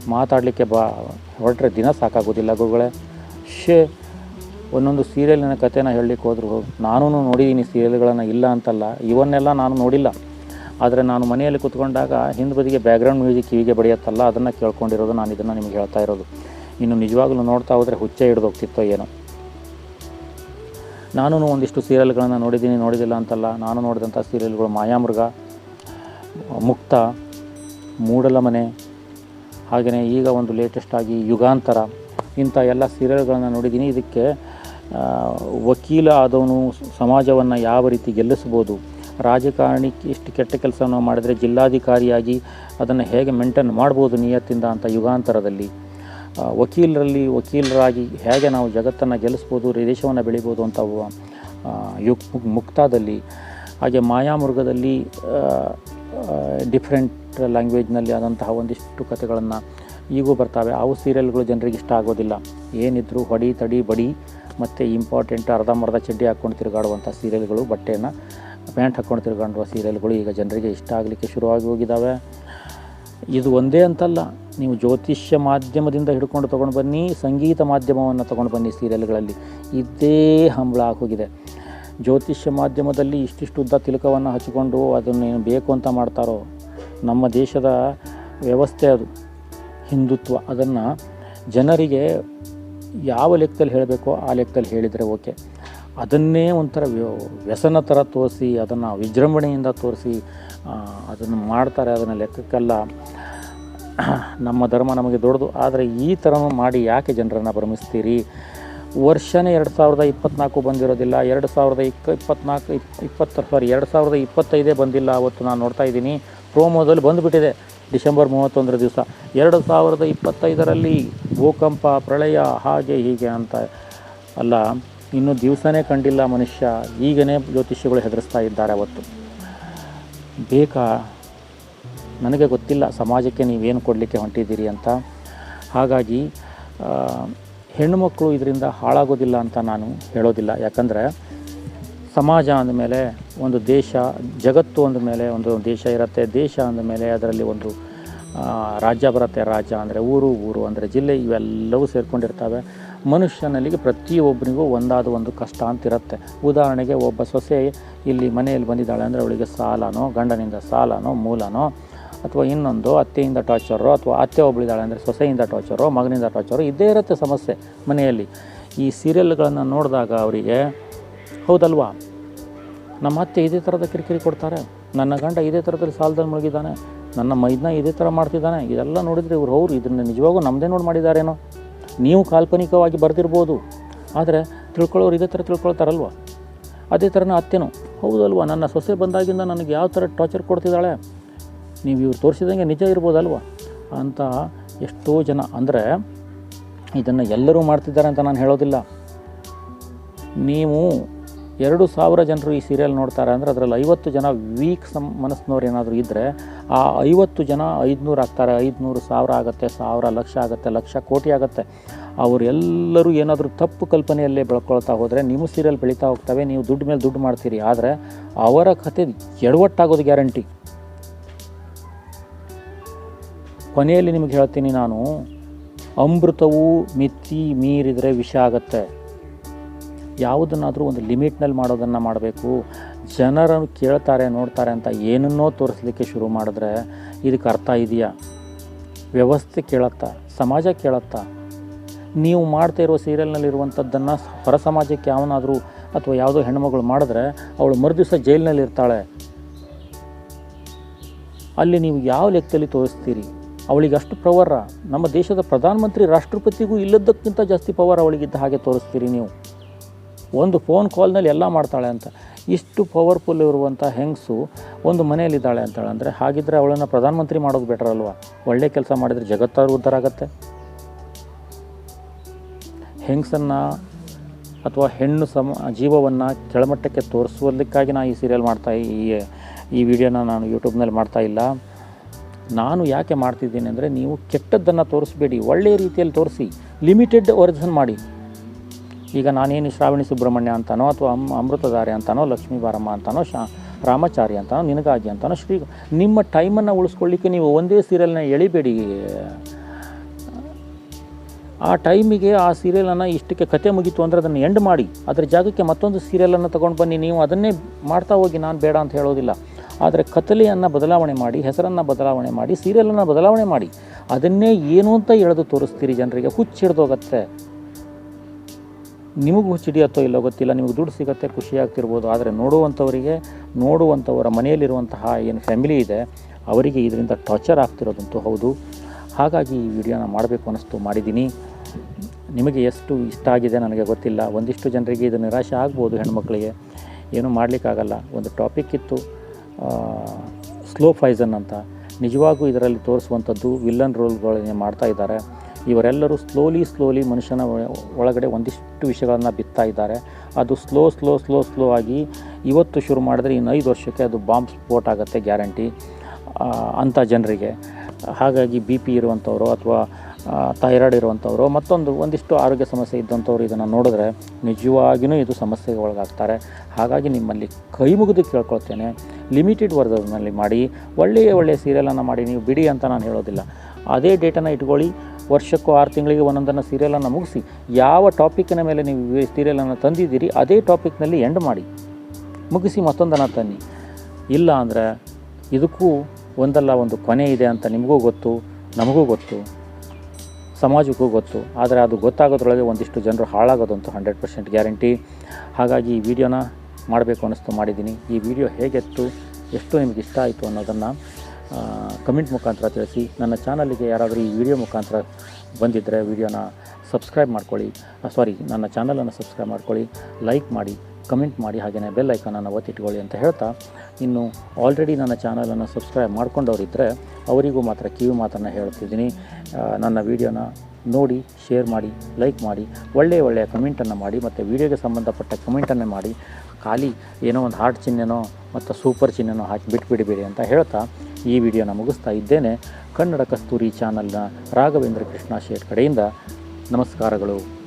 ಮಾತಾಡಲಿಕ್ಕೆ ಬಾ, ಹೊರಟ್ರೆ ದಿನ ಸಾಕಾಗೋದಿಲ್ಲ ಗುರುಗಳೇ. ಶೇ ಒಂದೊಂದು ಸೀರಿಯಲಿನ ಕಥೆನ ಹೇಳಲಿಕ್ಕೆ ಹೋದ್ರು ನಾನೂ ನೋಡಿದ್ದೀನಿ ಸೀರಿಯಲ್ಗಳನ್ನು ಇಲ್ಲ ಅಂತಲ್ಲ. ಇವನ್ನೆಲ್ಲ ನಾನು ನೋಡಿಲ್ಲ. ಆದರೆ ನಾನು ಮನೆಯಲ್ಲಿ ಕೂತ್ಕೊಂಡಾಗ ಹಿಂದೆ ಬದಿಗೆ ಬ್ಯಾಕ್ಗ್ರೌಂಡ್ ಮ್ಯೂಸಿಕ್ ಕಿವಿಗೆ ಬಡಿಯತ್ತಲ್ಲ, ಅದನ್ನು ಕೇಳ್ಕೊಂಡಿರೋದು ನಾನು ಇದನ್ನು ನಿಮಗೆ ಹೇಳ್ತಾ ಇರೋದು. ಇನ್ನು ನಿಜವಾಗ್ಲೂ ನೋಡ್ತಾ ಹೋದರೆ ಹುಚ್ಚೆ ಹಿಡಿದೋಗ್ತಿತ್ತೋ ಏನೋ. ನಾನು ಒಂದಿಷ್ಟು ಸೀರಿಯಲ್ಗಳನ್ನು ನೋಡಿದ್ದೀನಿ, ನೋಡಿದಿಲ್ಲ ಅಂತಲ್ಲ. ನಾನು ನೋಡಿದಂಥ ಸೀರಿಯಲ್ಗಳು ಮಾಯಾಮೃಗ, ಮುಕ್ತ, ಮೂಡಲ ಮನೆ, ಹಾಗೆಯೇ ಈಗ ಒಂದು ಲೇಟೆಸ್ಟ್ ಆಗಿ ಯುಗಾಂತರ, ಇಂಥ ಎಲ್ಲ ಸೀರಿಯಲ್ಗಳನ್ನು ನೋಡಿದ್ದೀನಿ. ಇದಕ್ಕೆ ವಕೀಲ ಆದವನು ಸಮಾಜವನ್ನು ಯಾವ ರೀತಿ ಗೆಲ್ಲಿಸ್ಬೋದು ರಾಜಕಾರಣಿ ಇಷ್ಟು ಕೆಟ್ಟ ಕೆಲಸವನ್ನು ಮಾಡಿದರೆ ಜಿಲ್ಲಾಧಿಕಾರಿಯಾಗಿ ಅದನ್ನು ಹೇಗೆ ಮೇಂಟೈನ್ ಮಾಡ್ಬೋದು ನಿಯತ್ತಿಂದ ಅಂತ ಯುಗಾಂತರದಲ್ಲಿ. ವಕೀಲರಲ್ಲಿ ವಕೀಲರಾಗಿ ಹೇಗೆ ನಾವು ಜಗತ್ತನ್ನು ಗೆಲ್ಲಿಸ್ಬೋದು, ದೇಶವನ್ನು ಬೆಳಿಬೋದು ಅಂತ ಯುಕ್ ಮುಕ್ತಾದಲ್ಲಿ, ಹಾಗೆ ಮಾಯಾಮೃಗದಲ್ಲಿ ಡಿಫ್ರೆಂಟ್ ಲ್ಯಾಂಗ್ವೇಜ್ನಲ್ಲಿ ಆದಂತಹ ಒಂದಿಷ್ಟು ಕಥೆಗಳನ್ನು ಈಗೂ ಬರ್ತಾವೆ. ಅವು ಸೀರಿಯಲ್ಗಳು ಜನರಿಗೆ ಇಷ್ಟ ಆಗೋದಿಲ್ಲ. ಏನಿದ್ರು ಹೊಡಿ, ತಡಿ, ಬಡಿ, ಮತ್ತು ಇಂಪಾರ್ಟೆಂಟ್ ಅರ್ಧಂಬರ್ಧ ಚಡ್ಡಿ ಹಾಕ್ಕೊಂಡು ತಿರುಗಾಡುವಂಥ ಸೀರಿಯಲ್ಗಳು ಬಟ್ಟೆಯನ್ನು ಪ್ಯಾಂಟ್ ಹಾಕ್ಕೊಂಡು ತಿರುಗಾಡುವ ಸೀರಿಯಲ್ಗಳು ಈಗ ಜನರಿಗೆ ಇಷ್ಟ ಆಗಲಿಕ್ಕೆ ಶುರುವಾಗಿ ಹೋಗಿದ್ದಾವೆ ಇದು ಒಂದೇ ಅಂತಲ್ಲ, ನೀವು ಜ್ಯೋತಿಷ್ಯ ಮಾಧ್ಯಮದಿಂದ ಹಿಡ್ಕೊಂಡು ತೊಗೊಂಡು ಬನ್ನಿ, ಸಂಗೀತ ಮಾಧ್ಯಮವನ್ನು ತೊಗೊಂಡು ಬನ್ನಿ ಸೀರಿಯಲ್ಗಳಲ್ಲಿ. ಇದೇ ಹಂಬಳ ಆಗೋಗಿದೆ. ಜ್ಯೋತಿಷ್ಯ ಮಾಧ್ಯಮದಲ್ಲಿ ಇಷ್ಟಿಷ್ಟು ಉದ್ದ ತಿಲಕವನ್ನು ಹಚ್ಚಿಕೊಂಡು ಅದನ್ನು ಏನು ಬೇಕು ಅಂತ ಮಾಡ್ತಾರೋ, ನಮ್ಮ ದೇಶದ ವ್ಯವಸ್ಥೆ ಅದು, ಹಿಂದುತ್ವ. ಅದನ್ನು ಜನರಿಗೆ ಯಾವ ಲೆಕ್ಕದಲ್ಲಿ ಹೇಳಬೇಕೋ ಆ ಲೆಕ್ಕದಲ್ಲಿ ಹೇಳಿದರೆ ಓಕೆ. ಅದನ್ನೇ ಒಂಥರ ವ್ಯ- ವ್ಯಸನ ಥರ ತೋರಿಸಿ, ಅದನ್ನು ವಿಜೃಂಭಣೆಯಿಂದ ತೋರಿಸಿ ಅದನ್ನು ಮಾಡ್ತಾರೆ, ಅದನ್ನು ಲೆಕ್ಕಕ್ಕೆಲ್ಲ. ನಮ್ಮ ಧರ್ಮ ನಮಗೆ ದೊಡ್ಡದು. ಆದರೆ ಈ ಥರ ಮಾಡಿ ಯಾಕೆ ಜನರನ್ನು ಭ್ರಮಿಸ್ತೀರಿ? ವರ್ಷನೇ ಎರಡು ಸಾವಿರದ ಇಪ್ಪತ್ನಾಲ್ಕು ಬಂದಿರೋದಿಲ್ಲ. ಎರಡು ಸಾವಿರದ ಇಕ್ಕ, ಇಪ್ಪತ್ನಾಲ್ಕು, ಇಪ್, ಇಪ್ಪತ್ತು ಸಾರಿ ಎರಡು ಸಾವಿರದ ಇಪ್ಪತ್ತೈದೇ ಬಂದಿಲ್ಲ. ಅವತ್ತು ನಾನು ನೋಡ್ತಾ ಇದ್ದೀನಿ. ಪ್ರೋಮೋದಲ್ಲಿ ಬಂದುಬಿಟ್ಟಿದೆ ಡಿಸೆಂಬರ್ ಮೂವತ್ತೊಂದರ ದಿವಸ. ಎರಡು ಸಾವಿರದ ಇಪ್ಪತ್ತೈದರಲ್ಲಿ ಭೂಕಂಪ, ಪ್ರಳಯ ಹಾಗೆ ಹೀಗೆ ಅಂತ ಅಲ್ಲ. ಇನ್ನೂ ದಿವಸನೇ ಕಂಡಿಲ್ಲ ಮನುಷ್ಯ. ಈಗನೇ ಜ್ಯೋತಿಷ್ಯಗಳು ಹೆದರಿಸ್ತಾ ಇದ್ದಾರೆ ಅವತ್ತು. ಬೇಕಾ? ನನಗೆ ಗೊತ್ತಿಲ್ಲ. ಸಮಾಜಕ್ಕೆ ನೀವೇನು ಕೊಡಲಿಕ್ಕೆ ಹೊಂಟಿದ್ದೀರಿ ಅಂತ. ಹಾಗಾಗಿ ಹೆಣ್ಣುಮಕ್ಕಳು ಇದರಿಂದ ಹಾಳಾಗೋದಿಲ್ಲ ಅಂತ ನಾನು ಹೇಳೋದಿಲ್ಲ. ಯಾಕಂದರೆ, ಸಮಾಜ ಅಂದಮೇಲೆ ಒಂದು ದೇಶ, ಜಗತ್ತು ಅಂದಮೇಲೆ ಒಂದು ದೇಶ ಇರುತ್ತೆ. ದೇಶ ಅಂದಮೇಲೆ ಅದರಲ್ಲಿ ಒಂದು ರಾಜ್ಯ ಬರುತ್ತೆ. ರಾಜ್ಯ ಅಂದರೆ ಊರು ಊರು ಅಂದರೆ ಜಿಲ್ಲೆ, ಇವೆಲ್ಲವೂ ಸೇರ್ಕೊಂಡಿರ್ತವೆ. ಮನುಷ್ಯನಲ್ಲಿಗೆ ಪ್ರತಿಯೊಬ್ಬನಿಗೂ ಒಂದಾದ ಒಂದು ಕಷ್ಟ ಅಂತಿರುತ್ತೆ ಉದಾಹರಣೆಗೆ ಒಬ್ಬ ಸೊಸೆ ಇಲ್ಲಿ ಮನೆಯಲ್ಲಿ ಬಂದಿದ್ದಾಳೆ ಅಂದರೆ ಅವಳಿಗೆ ಸಾಲನೋ, ಗಂಡನಿಂದ ಸಾಲನೋ, ಮೂಲನೋ, ಅಥವಾ ಇನ್ನೊಂದು ಅತ್ತೆಯಿಂದ ಟಾರ್ಚರೋ ಅಥವಾ ಅತ್ತೆ ಒಬ್ಬಳಿದ್ದಾಳೆ ಅಂದರೆ ಸೊಸೆಯಿಂದ ಟಾರ್ಚರೋ ಮಗನಿಂದ ಟಾರ್ಚರೋ ಇದೇ ಇರುತ್ತೆ ಸಮಸ್ಯೆ ಮನೆಯಲ್ಲಿ. ಈ ಸೀರಿಯಲ್ಗಳನ್ನು ನೋಡಿದಾಗ ಅವರಿಗೆ, ಹೌದಲ್ವಾ? ನಮ್ಮ ಅತ್ತೆ ಇದೇ ಥರದ ಕಿರಿಕಿರಿ ಕೊಡ್ತಾರೆ. ನನ್ನ ಗಂಡ ಇದೇ ಥರದಲ್ಲಿ ಸಾಲದಲ್ಲಿ ಮುಳುಗಿದ್ದಾನೆ. ನನ್ನ ಮೈದನ ಇದೇ ಥರ ಮಾಡ್ತಿದ್ದಾನೆ. ಇದೆಲ್ಲ ನೋಡಿದರೆ ಇವ್ರು ಅವರು ಇದನ್ನು ನಿಜವಾಗೂ ನಮ್ಮದೇ ನೋಡಿ ಮಾಡಿದ್ದಾರೇನೋ ನೀವು ಕಾಲ್ಪನಿಕವಾಗಿ ಬರೆದಿರ್ಬೋದು. ಆದರೆ ತಿಳ್ಕೊಳ್ಳೋರು ಇದೇ ಥರ ತಿಳ್ಕೊಳ್ತಾರಲ್ವ? ಅದೇ ಥರನ ಅತ್ತೆನೂ, ಹೌದಲ್ವ, ನನ್ನ ಸೊಸೆ ಬಂದಾಗಿಂದ ನನಗೆ ಯಾವ ಥರ ಟಾರ್ಚರ್ ಕೊಡ್ತಿದ್ದಾಳೆ? ನೀವು ಇವ್ರು ತೋರಿಸಿದಂಗೆ ನಿಜ ಇರ್ಬೋದಲ್ವ? ಅಂತ ಎಷ್ಟೋ ಜನ, ಅಂದರೆ ಇದನ್ನು ಎಲ್ಲರೂ ಮಾಡ್ತಿದ್ದಾರೆ ಅಂತ ನಾನು ಹೇಳೋದಿಲ್ಲ. ನೀವು ಎರಡು ಸಾವಿರ ಜನರು ಈ ಸೀರಿಯಲ್ ನೋಡ್ತಾರೆ ಅಂದರೆ ಅದರಲ್ಲಿ ಐವತ್ತು ಜನ ವೀಕ್ ಸಮ್ ಮನಸ್ಸಿನವ್ರು ಏನಾದರೂ ಇದ್ದರೆ ಆ ಐವತ್ತು ಜನ ಐದುನೂರು ಆಗ್ತಾರೆ, ಐದುನೂರು ಸಾವಿರ ಆಗುತ್ತೆ, ಸಾವಿರ ಲಕ್ಷ ಆಗುತ್ತೆ, ಲಕ್ಷ ಕೋಟಿ ಆಗುತ್ತೆ. ಅವರೆಲ್ಲರೂ ಏನಾದರೂ ತಪ್ಪು ಕಲ್ಪನೆಯಲ್ಲೇ ಬೆಳ್ಕೊಳ್ತಾ ಹೋದರೆ, ನಿಮ್ಮ ಸೀರಿಯಲ್ ಬೆಳೀತಾ ಹೋಗ್ತವೆ, ನೀವು ದುಡ್ಡು ಮೇಲೆ ದುಡ್ಡು ಮಾಡ್ತೀರಿ. ಆದರೆ ಅವರ ಕತೆ ಎಡವಟ್ಟಾಗೋದು ಗ್ಯಾರಂಟಿ ಕೊನೆಯಲ್ಲಿ ನಿಮಗೆ ಹೇಳ್ತೀನಿ ನಾನು, ಅಮೃತವು ಮಿತಿ ಮೀರಿದರೆ ವಿಷ ಆಗತ್ತೆ. ಯಾವುದನ್ನಾದರೂ ಒಂದು ಲಿಮಿಟ್ನಲ್ಲಿ ಮಾಡೋದನ್ನು ಮಾಡಬೇಕು. ಜನರನ್ನು ಕೇಳ್ತಾರೆ, ನೋಡ್ತಾರೆ ಅಂತ ಏನನ್ನೋ ತೋರಿಸ್ಲಿಕ್ಕೆ ಶುರು ಮಾಡಿದ್ರೆ ಇದಕ್ಕೆ ಅರ್ಥ ಇದೆಯಾ? ವ್ಯವಸ್ಥೆ ಕೇಳತ್ತಾ? ಸಮಾಜ ಕೇಳತ್ತಾ? ನೀವು ಮಾಡ್ತಾ ಇರೋ ಸೀರಿಯಲ್ನಲ್ಲಿರುವಂಥದ್ದನ್ನು ಹೊರ ಸಮಾಜಕ್ಕೆ ಯಾವನಾದರೂ ಅಥವಾ ಯಾವುದೋ ಹೆಣ್ಮಗಳು ಮಾಡಿದ್ರೆ ಅವಳು ಮರುದಿವಸ ಜೈಲಿನಲ್ಲಿ ಇರ್ತಾಳೆ. ಅಲ್ಲಿ ನೀವು ಯಾವ ಲೆಕ್ಕದಲ್ಲಿ ತೋರಿಸ್ತೀರಿ? ಅವಳಿಗೆ ಅಷ್ಟು ಪವರ? ನಮ್ಮ ದೇಶದ ಪ್ರಧಾನಮಂತ್ರಿ ರಾಷ್ಟ್ರಪತಿಗೂ ಇಲ್ಲದಕ್ಕಿಂತ ಜಾಸ್ತಿ ಪವರ್ ಅವಳಿಗಿದ್ದ ಹಾಗೆ ತೋರಿಸ್ತೀರಿ ನೀವು. ಒಂದು ಫೋನ್ ಕಾಲ್ನಲ್ಲಿ ಎಲ್ಲ ಮಾಡ್ತಾಳೆ ಅಂತ. ಇಷ್ಟು ಪವರ್ಫುಲ್ ಇರುವಂಥ ಹೆಂಗಸು ಒಂದು ಮನೆಯಲ್ಲಿದ್ದಾಳೆ ಅಂತಾಳೆ ಅಂದರೆ ಹಾಗಿದ್ದರೆ ಅವಳನ್ನು ಪ್ರಧಾನಮಂತ್ರಿ ಮಾಡೋದು ಬೆಟರ್ ಅಲ್ವಾ? ಒಳ್ಳೆ ಕೆಲಸ ಮಾಡಿದರೆ ಜಗತ್ತಾರು ಉದ್ಧಾರ ಆಗತ್ತೆ ಹೆಂಗಸನ್ನು ಅಥವಾ ಹೆಣ್ಣು ಸಮ, ಜೀವವನ್ನು ಕೆಳಮಟ್ಟಕ್ಕೆ ತೋರಿಸುವುದಕ್ಕಾಗಿ ನಾನು ಈ ಸೀರಿಯಲ್ ಮಾಡ್ತಾ ಈ ಈ ವಿಡಿಯೋನ ನಾನು ಯೂಟ್ಯೂಬ್ನಲ್ಲಿ ಮಾಡ್ತಾ ಇಲ್ಲ. ನಾನು ಯಾಕೆ ಮಾಡ್ತಿದ್ದೀನಿ ಅಂದರೆ ನೀವು ಕೆಟ್ಟದ್ದನ್ನು ತೋರಿಸ್ಬೇಡಿ ಒಳ್ಳೆಯ ರೀತಿಯಲ್ಲಿ ತೋರಿಸಿ ಲಿಮಿಟೆಡ್ ಒರಿಜಿನ್ ಮಾಡಿ. ಈಗ ನಾನೇನು ಶ್ರಾವಣಿ ಸುಬ್ರಹ್ಮಣ್ಯ ಅಂತಾನೋ ಅಥವಾ ಅಮ್, ಅಮೃತಧಾರೆ ಅಂತಾನೋ, ಲಕ್ಷ್ಮೀ ಬಾರಮ್ಮ ಅಂತಾನೋ, ಶಾ, ರಾಮಾಚಾರಿ ಅಂತಾನೋ, ನಿನಗಾಗಿ ಅಂತಾನೋ, ಶ್ರೀ ನಿಮ್ಮ ಟೈಮನ್ನು ಉಳಿಸ್ಕೊಳ್ಳಿಕ್ಕೆ ನೀವು ಒಂದೇ ಸೀರಿಯಲ್ನ ಎಳಿಬೇಡಿ. ಆ ಟೈಮಿಗೆ ಆ ಸೀರಿಯಲನ್ನು ಇಷ್ಟಕ್ಕೆ ಕತೆ ಮುಗೀತು ಅಂದರೆ ಅದನ್ನು ಎಂಡ್ ಮಾಡಿ. ಅದರ ಜಾಗಕ್ಕೆ ಮತ್ತೊಂದು ಸೀರಿಯಲನ್ನು ತೊಗೊಂಡು ಬನ್ನಿ. ನೀವು ಅದನ್ನೇ ಮಾಡ್ತಾ ಹೋಗಿ ನಾನು ಬೇಡ ಅಂತ ಹೇಳೋದಿಲ್ಲ. ಆದರೆ ಕತಲೆಯನ್ನು ಬದಲಾವಣೆ ಮಾಡಿ, ಹೆಸರನ್ನು ಬದಲಾವಣೆ ಮಾಡಿ, ಸೀರಿಯಲನ್ನು ಬದಲಾವಣೆ ಮಾಡಿ, ಅದನ್ನೇ ಏನು ಅಂತ ಎಳೆದು ತೋರಿಸ್ತೀರಿ ಜನರಿಗೆ. ಹುಚ್ಚಿಡ್ದೋಗತ್ತೆ ನಿಮಗೂ ಚಿಡಿಯತ್ತೋ ಇಲ್ಲೋ ಗೊತ್ತಿಲ್ಲ, ನಿಮಗೆ ದುಡ್ಡು ಸಿಗುತ್ತೆ ಖುಷಿಯಾಗ್ತಿರ್ಬೋದು ಆದರೆ ನೋಡುವಂಥವರಿಗೆ, ನೋಡುವಂಥವರ ಮನೆಯಲ್ಲಿರುವಂತಹ ಏನು ಫ್ಯಾಮಿಲಿ ಇದೆ, ಅವರಿಗೆ ಇದರಿಂದ ಟಾರ್ಚರ್ ಆಗ್ತಿರೋದಂತೂ ಹೌದು. ಹಾಗಾಗಿ ಈ ವಿಡಿಯೋನ ಮಾಡಬೇಕು ಅನ್ನಿಸ್ತು, ಮಾಡಿದ್ದೀನಿ. ನಿಮಗೆ ಎಷ್ಟು ಇಷ್ಟ ಆಗಿದೆ ನನಗೆ ಗೊತ್ತಿಲ್ಲ. ಒಂದಿಷ್ಟು ಜನರಿಗೆ ಇದು ನಿರಾಶೆ ಆಗ್ಬೋದು ಹೆಣ್ಮಕ್ಳಿಗೆ. ಏನೂ ಮಾಡಲಿಕ್ಕಾಗಲ್ಲ. ಒಂದು ಟಾಪಿಕ್ ಇತ್ತು ಸ್ಲೋ ಫೈಸನ್ ಅಂತ. ನಿಜವಾಗೂ ಇದರಲ್ಲಿ ತೋರಿಸುವಂಥದ್ದು ವಿಲ್ಲನ್ ರೋಲ್ಗಳನ್ನೇ ಮಾಡ್ತಾ ಇದ್ದಾರೆ. ಇವರೆಲ್ಲರೂ ಸ್ಲೋಲಿ ಸ್ಲೋಲಿ ಮನುಷ್ಯನ ಒಳಗಡೆ ಒಂದಿಷ್ಟು ವಿಷಯಗಳನ್ನು ಬಿತ್ತಾ ಇದ್ದಾರೆ. ಅದು ಸ್ಲೋ ಸ್ಲೋ ಸ್ಲೋ ಸ್ಲೋ ಆಗಿ ಇವತ್ತು ಶುರು ಮಾಡಿದ್ರೆ ಇನ್ನು ಐದು ವರ್ಷಕ್ಕೆ ಅದು ಬಾಂಬ್ ಸ್ಫೋಟ್ ಆಗುತ್ತೆ ಗ್ಯಾರಂಟಿ ಅಂಥ ಜನರಿಗೆ. ಹಾಗಾಗಿ ಬಿ ಪಿ ಇರುವಂಥವ್ರು ಅಥವಾ ಥೈರಾಯ್ಡ್ ಇರುವಂಥವ್ರು ಮತ್ತೊಂದು ಒಂದಿಷ್ಟು ಆರೋಗ್ಯ ಸಮಸ್ಯೆ ಇದ್ದಂಥವ್ರು ಇದನ್ನು ನೋಡಿದ್ರೆ ನಿಜವಾಗಿಯೂ ಇದು ಸಮಸ್ಯೆಗೆ ಒಳಗಾಗ್ತಾರೆ. ಹಾಗಾಗಿ ನಿಮ್ಮಲ್ಲಿ ಕೈ ಮುಗಿದು ಕೇಳ್ಕೊಳ್ತೇನೆ. ಲಿಮಿಟೆಡ್ ವರ್ಗದಲ್ಲಿ ಮಾಡಿ, ಒಳ್ಳೆಯ ಒಳ್ಳೆಯ ಸೀರಿಯಲನ್ನು ಮಾಡಿ, ನೀವು ಬಿಡಿ ಅಂತ ನಾನು ಹೇಳೋದಿಲ್ಲ. ಅದೇ ಡೇಟನ್ನು ಇಟ್ಕೊಳ್ಳಿ. ವರ್ಷಕ್ಕೂ ಆರು ತಿಂಗಳಿಗೆ ಒಂದೊಂದನ್ನು ಸೀರಿಯಲನ್ನು ಮುಗಿಸಿ ಯಾವ ಟಾಪಿಕ್ಕಿನ ಮೇಲೆ ನೀವು ಸೀರಿಯಲನ್ನು ತಂದಿದ್ದೀರಿ, ಅದೇ ಟಾಪಿಕ್ನಲ್ಲಿ ಎಂಡ್ ಮಾಡಿ. ಮುಗಿಸಿ ಮತ್ತೊಂದನ್ನು ತನ್ನಿ. ಇಲ್ಲ ಅಂದರೆ ಇದಕ್ಕೂ ಒಂದಲ್ಲ ಒಂದು ಕೊನೆ ಇದೆ ಅಂತ ನಿಮಗೂ ಗೊತ್ತು, ನಮಗೂ ಗೊತ್ತು, ಸಮಾಜಕ್ಕೂ ಗೊತ್ತು. ಆದರೆ ಅದು ಗೊತ್ತಾಗೋದ್ರೊಳಗೆ ಒಂದಿಷ್ಟು ಜನರು ಹಾಳಾಗೋದಂತೂ ಹಂಡ್ರೆಡ್ ಪರ್ಸೆಂಟ್ ಗ್ಯಾರಂಟಿ ಹಾಗಾಗಿ ಈ ವಿಡಿಯೋನ ಮಾಡಬೇಕು ಅನ್ನಿಸ್ತು ಮಾಡಿದ್ದೀನಿ. ಈ ವಿಡಿಯೋ ಹೇಗೆತ್ತು, ಎಷ್ಟು ನಿಮಗೆ ಇಷ್ಟ ಆಯಿತು ಅನ್ನೋದನ್ನು ಕಮೆಂಟ್ ಮುಖಾಂತರ ತಿಳಿಸಿ. ನನ್ನ ಚಾನಲಿಗೆ ಯಾರಾದರೂ ಈ ವಿಡಿಯೋ ಮುಖಾಂತರ ಬಂದಿದ್ದರೆ ವಿಡಿಯೋನ ಸಬ್ಸ್ಕ್ರೈಬ್ ಮಾಡ್ಕೊಳ್ಳಿ. ಸಾರಿ ನನ್ನ ಚಾನಲನ್ನು ಸಬ್ಸ್ಕ್ರೈಬ್ ಮಾಡ್ಕೊಳ್ಳಿ. ಲೈಕ್ ಮಾಡಿ, ಕಮೆಂಟ್ ಮಾಡಿ, ಹಾಗೆಯೇ ಬೆಲ್ ಐಕನನ್ನು ಒತ್ತಿಟ್ಕೊಳ್ಳಿ ಅಂತ ಹೇಳ್ತಾ. ಇನ್ನು ಆಲ್ರೆಡಿ ನನ್ನ ಚಾನಲನ್ನು ಸಬ್ಸ್ಕ್ರೈಬ್ ಮಾಡ್ಕೊಂಡವರಿದ್ದರೆ ಅವರಿಗೂ ಮಾತ್ರ ಕಿವಿ ಮಾತನ್ನು ಹೇಳ್ತಿದ್ದೀನಿ. ನನ್ನ ವಿಡಿಯೋನ ನೋಡಿ ಶೇರ್ ಮಾಡಿ ಲೈಕ್ ಮಾಡಿ ಒಳ್ಳೆಯ ಒಳ್ಳೆಯ ಕಮೆಂಟನ್ನು ಮಾಡಿ, ಮತ್ತು ವಿಡಿಯೋಗೆ ಸಂಬಂಧಪಟ್ಟ ಕಮೆಂಟನ್ನು ಮಾಡಿ, ಖಾಲಿ ಏನೋ ಒಂದು ಹಾರ್ಟ್ ಚಿಹ್ನೆನೋ ಮತ್ತು ಸೂಪರ್ ಚಿಹ್ನೆನೋ ಹಾಕಿ ಬಿಟ್ಬಿಡಿಬೇಡಿ ಅಂತ ಹೇಳ್ತಾ ಈ ವಿಡಿಯೋನ ಮುಗಿಸ್ತಾ ಇದ್ದೇನೆ. ಕನ್ನಡ ಕಸ್ತೂರಿ ಚಾನಲ್ನ ರಾಘವೇಂದ್ರ ಕೃಷ್ಣ ಶೇಟ್ ಕಡೆಯಿಂದ ನಮಸ್ಕಾರಗಳು.